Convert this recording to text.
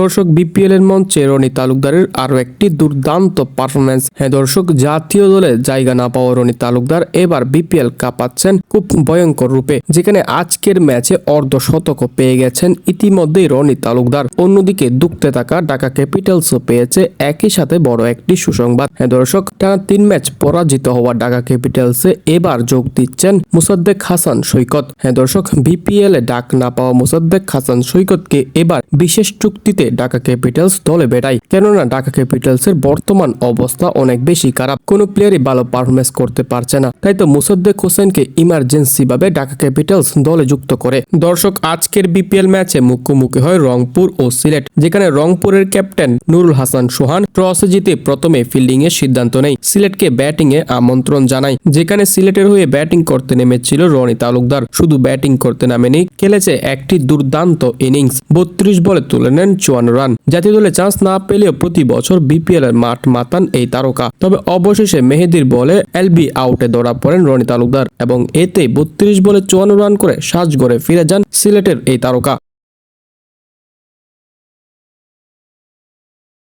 দর্শক বিপিএল এর মঞ্চে রনি তালুকদারের আরও একটি দুর্দান্ত পারফরমেন্স হ্যাঁ দর্শক, জাতীয় দলে জায়গা না পাওয়া রনি তালুকদার এবার বিপিএল কাঁপাচ্ছেন খুব ভয়ঙ্কর রূপে, যেখানে আজকের ম্যাচে অর্ধ শতকও পেয়ে গেছেন ইতিমধ্যেই রনি তালুকদার। অন্যদিকে দুঃখতে থাকা ঢাকা ক্যাপিটালসও পেয়েছে একই সাথে বড় একটি সুসংবাদ। হ্যাঁ দর্শক, টানা তিন ম্যাচ পরাজিত হওয়া ঢাকা ক্যাপিটালসে এবার যোগ দিচ্ছেন মুসাদ্দেক হাসান সৈকত। হ্যাঁ দর্শক বিপিএল এ ডাক না পাওয়া মুসাদ্দেক হাসান সৈকতকে এবার বিশেষ চুক্তিতে ঢাকা ক্যাপিটালস দলে বেড়ায়। কেননা ঢাকা ক্যাপিটালসের বর্তমান অবস্থা অনেক বেশি খারাপ। কোনো প্লেয়ারই ভালো পারফরমেন্স করতে পারছে না। তাই তো মুসাদ্দেক হোসেনকে ইমার্জেন্সি ভাবে ঢাকা ক্যাপিটালস দলে যুক্ত করে। দর্শক, আজকের বিপিএল ম্যাচে মুখোমুখি হয় রংপুর ও সিলেট, যেখানে রংপুরের ক্যাপ্টেন নুরুল হাসান সোহান টসে জিতে প্রথমে ফিল্ডিং এর সিদ্ধান্ত নেয়। সিলেটকে ব্যাটিং এ আমন্ত্রণ জানায়, যেখানে সিলেটের হয়ে ব্যাটিং করতে নেমেছিল রনি তালুকদার। শুধু ব্যাটিং করতে নামেনি, খেলেছে একটি দুর্দান্ত ইনিংস। বত্রিশ বলে তুলে নেন চুয়ান্ন রান। জাতীয় দলে চান্স না পেলেও প্রতি বছর বিপিএল এর মাঠ মাতান এই তারকা। তবে অবশেষে মেহেদির বলে এলবি আউটে ধরা পড়েন রনি তালুকদার এবং এতে বত্রিশ বলে চুয়ান্ন রান করে সাজগড়ে ফিরে যান সিলেটের এই তারকা।